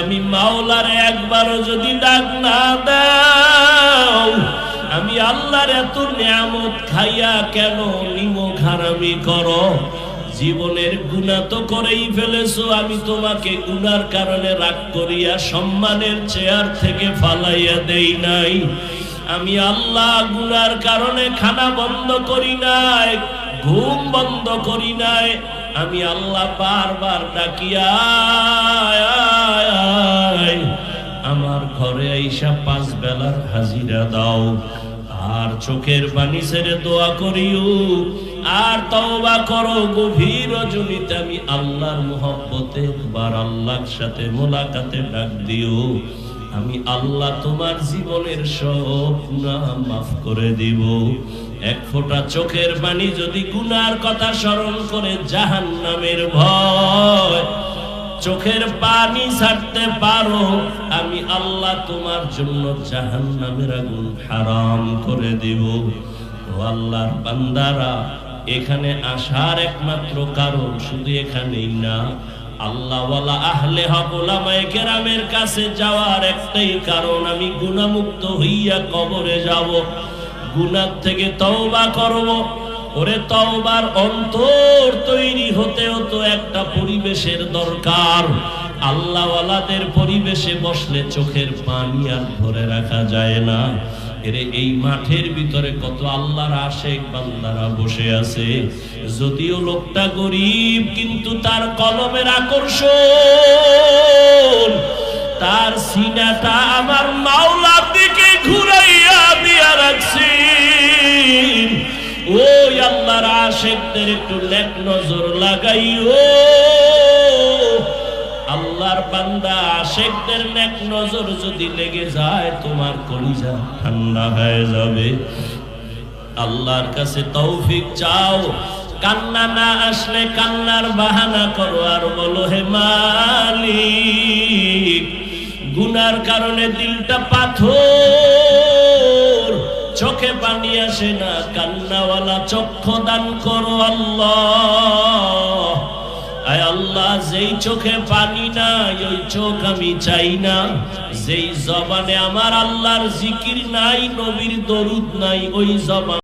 আমি মাওলার একবারও যদি ডাক না দাও, আমি আল্লাহর এত নিয়ামত খাইয়া কেন নিমক হারামি করো? জীবনের গুণা তো করেই ফেলেছো, আমি তোমাকে গুনার কারণে রাগ করিয়া সম্মানের চেয়ার থেকে ফালাইয়া দেই নাই। আমি আল্লাহ গুনার কারণে খানা বন্ধ করি নাই, ঘুম বন্ধ করি নাই। আমি আল্লাহ বারবার ডাকিয়া ঘরে পাঁচ বেলার হাজিরা দাও। আর চোখের পানি ছেড়ে দোয়া করিও। আর তওবা করো, গভীর রজনীতে আমি আল্লাহর মোহব্বতে একবার আল্লাহর সাথে মোলাকাতে ডাক দিও। আমি আল্লাহ তোমার জীবনের সব মাফ করে দিব। এক ফোঁটা চোখের পানি যদি গুনার কথা স্মরণ করে জাহান নামের ভয় চোখের পানি ছাড়তে পারো, আমি আল্লাহ তোমার জন্য জাহান নামের আগুন হারাম করে দিব। ও আল্লাহর বান্দারা, এখানে আসার একমাত্র কারণ শুধু এখানেই না, আল্লাহওয়ালা আহলে হকলামায়ে কেরামের কাছে যাওয়ার একটাই কারণ, আমি গুণামুক্ত হইয়া কবরে যাব গুনার থেকে তওবা করব। ওরে তওবার অন্তর তৈরি হতেও তো একটা পরিবেশের দরকার। আল্লাহওয়ালাদের পরিবেশে বসলে চোখের পানি আর ধরে রাখা যায় না। এরে এই মাঠের ভিতরে কত আল্লাহর আশেক বান্দারা বসে আছে। যদিও লোকটা গরিব, কিন্তু তার কলমের আকর্ষণ, তার সিনাটা আমার মাওলার আল্লাহর আশেকদের একটু নেক নজর লাগাইও। আল্লাহর বান্দা আশেকদের নেক নজর যদি লেগে যায়, তোমার কলিজা ঠান্ডা হয়ে যাবে। আল্লাহর কাছে তৌফিক চাও। কান্না না আসলে কান্নার বাহানা করো আর বলো, হে মালিক, গুনার কারণে দিলটা পাথর। চোখে পানি আসে না, কান্নাওয়ালা চক্ষু দান করো আল্লাহ। আল্লাহ, যেই চোখে পানি নাই, ওই চোখ আমি চাই না। যেই জবানে আমার আল্লাহর জিকির নাই, নবীর দরুদ নাই, ওই জবান